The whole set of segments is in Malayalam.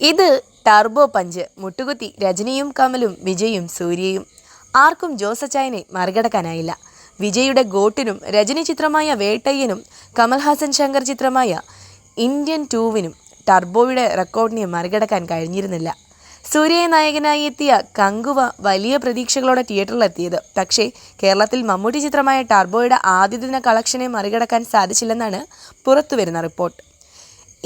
ഇത് ടർബോ പഞ്ച് മുട്ടുകുത്തി രജനിയും കമലും വിജയും സൂര്യയും. ആർക്കും ജോസച്ചായനെ മറികടക്കാനായില്ല. വിജയുടെ ഗോട്ടിനും രജനി ചിത്രമായ വേട്ടയ്യനും കമൽഹാസൻ ശങ്കർ ചിത്രമായ ഇന്ത്യൻ ടൂവിനും ടർബോയുടെ റെക്കോർഡിനെ മറികടക്കാൻ കഴിഞ്ഞിരുന്നില്ല. സൂര്യയെ നായകനായി എത്തിയ കങ്കുവ വലിയ പ്രതീക്ഷകളോടെ തിയേറ്ററിലെത്തിയത്. പക്ഷേ കേരളത്തിൽ മമ്മൂട്ടി ചിത്രമായ ടർബോയുടെ ആദ്യ ദിന കളക്ഷനെ മറികടക്കാൻ സാധിച്ചില്ലെന്നാണ് പുറത്തുവരുന്ന റിപ്പോർട്ട്.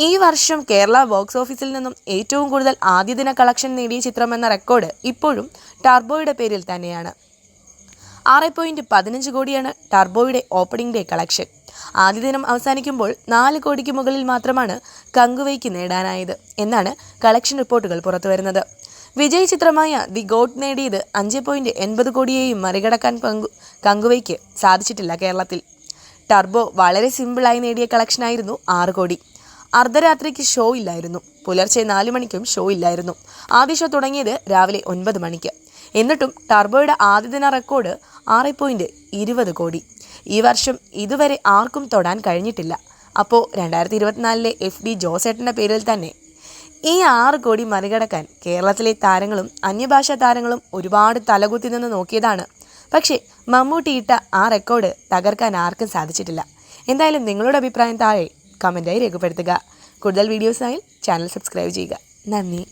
ഈ വർഷം കേരള ബോക്സ് ഓഫീസിൽ നിന്നും ഏറ്റവും കൂടുതൽ ആദ്യ ദിന കളക്ഷൻ നേടിയ ചിത്രമെന്ന റെക്കോർഡ് ഇപ്പോഴും ടർബോയുടെ പേരിൽ തന്നെയാണ്. ആറ് പോയിന്റ് പതിനഞ്ച് കോടിയാണ് ടർബോയുടെ ഓപ്പണിംഗ് ഡേ കളക്ഷൻ. ആദ്യ ദിനം അവസാനിക്കുമ്പോൾ നാല് കോടിക്ക് മുകളിൽ മാത്രമാണ് കങ്കുവയ്ക്ക് നേടാനായത് എന്നാണ് കളക്ഷൻ റിപ്പോർട്ടുകൾ പുറത്തുവരുന്നത്. വിജയ് ചിത്രമായ ദി ഗോഡ് നേടിയത് അഞ്ച് പോയിന്റ് എൺപത് കോടിയെയും മറികടക്കാൻ പങ്കു കങ്കുവയ്ക്ക് സാധിച്ചിട്ടില്ല കേരളത്തിൽ. ടർബോ വളരെ സിമ്പിളായി നേടിയ കളക്ഷനായിരുന്നു ആറ് കോടി. അർദ്ധരാത്രിക്ക് ഷോ ഇല്ലായിരുന്നു. പുലർച്ചെ നാല് മണിക്കും ഷോ ഇല്ലായിരുന്നു. ആദ്യ ഷോ തുടങ്ങിയത് രാവിലെ ഒൻപത് മണിക്ക്. എന്നിട്ടും ടർബോയുടെ ആദ്യ ദിന റെക്കോർഡ് ആറ് പോയിന്റ് ഇരുപത് കോടി. ഈ വർഷം ഇതുവരെ ആർക്കും തൊടാൻ കഴിഞ്ഞിട്ടില്ല. അപ്പോൾ രണ്ടായിരത്തി ഇരുപത്തിനാലിലെ എഫ് ഡി ജോസേട്ടന്റെ പേരിൽ തന്നെ ഈ ആറ് കോടി മറികടക്കാൻ കേരളത്തിലെ താരങ്ങളും അന്യഭാഷാ താരങ്ങളും ഒരുപാട് തലകുത്തി നിന്ന് നോക്കിയതാണ്. പക്ഷേ മമ്മൂട്ടി ഇട്ട ആ റെക്കോർഡ് തകർക്കാൻ ആർക്കും സാധിച്ചിട്ടില്ല. എന്തായാലും നിങ്ങളുടെ അഭിപ്രായം താഴെ കമന്റായി രേഖപ്പെടുത്തുക. കൂടുതൽ വീഡിയോസായി ചാനൽ സബ്സ്ക്രൈബ് ചെയ്യുക. നന്ദി.